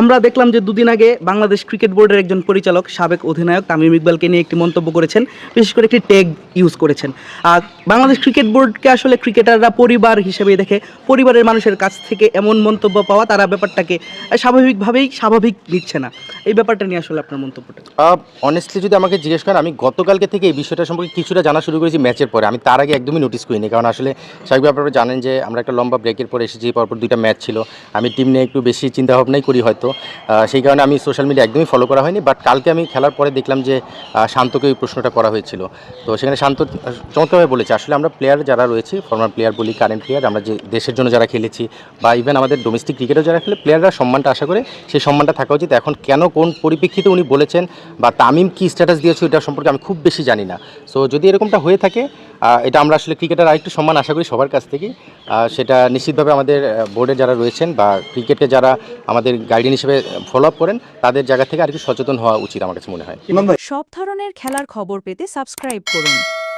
আমরা দেখলাম যে দুদিন আগে বাংলাদেশ ক্রিকেট বোর্ডের একজন পরিচালক, সাবেক অধিনায়ক তামিম ইকবালকে নিয়ে একটি মন্তব্য করেছেন, বিশেষ করে একটি ট্যাগ ইউজ করেছেন। আর বাংলাদেশ ক্রিকেট বোর্ডকে আসলে ক্রিকেটাররা পরিবার হিসেবে দেখে, পরিবারের মানুষের কাছ থেকে এমন মন্তব্য পাওয়া, তারা ব্যাপারটাকে স্বাভাবিকভাবেই স্বাভাবিক নিচ্ছে না। এই ব্যাপারটা নিয়ে আসলে আপনার মন্তব্যটা অনেস্টলি যদি আমাকে জিজ্ঞেস করেন, আমি গতকালকে থেকে এই বিষয়টা সম্পর্কে কিছুটা জানা শুরু করেছি ম্যাচের পরে। আমি তার আগে একদমই নোটিস করিনি, কারণ আসলে স্বাভাবিক ব্যাপারে জানেন যে আমরা একটা লম্বা ব্রেকের পরে এসেছি, পরপর দুইটা ম্যাচ ছিল। আমি টিম নিয়ে একটু বেশি চিন্তাভাবনাই করি হয়তো। সেই কারণে আমি সোশ্যাল মিডিয়া একদমই ফলো করা হয়নি বাট কালকে আমি খেলার পরে দেখলাম যে শান্তকে ওই প্রশ্নটা করা হয়েছিল। তো সেখানে শান্ত চমৎকারভাবে বলেছে। আসলে আমরা প্লেয়ার যারা রয়েছে ফর্মার প্লেয়ার বলি কারেন্ট প্লেয়ার আমরা যে দেশের জন্য যারা খেলেছি বা ইভেন আমাদের ডোমেস্টিক ক্রিকেটও যারা খেলে প্লেয়াররা সম্মানটা আশা করে সেই সম্মানটা থাকা উচিত। এখন কেন কোন পরিপ্রেক্ষিতে উনি বলেছেন বা তামিম কি স্ট্যাটাস দিয়েছে এটা সম্পর্কে আমি খুব বেশি জানি না। সো যদি এরকমটা হয়ে থাকে এটা আমরা আসলে ক্রিকেটার আরেকটু সম্মান আশা করি সবার কাছ থেকেই আহ, সেটা নিশ্চিতভাবে আমাদের বোর্ডে যারা রয়েছেন বা ক্রিকেটে যারা আমাদের গাইডেন হিসেবে ফলো আপ করেন তাদের জায়গা থেকে আরেকটু সচেতন হওয়া উচিত আমার কাছে মনে হয়। সব ধরনের খেলার খবর পেতে সাবস্ক্রাইব করুন।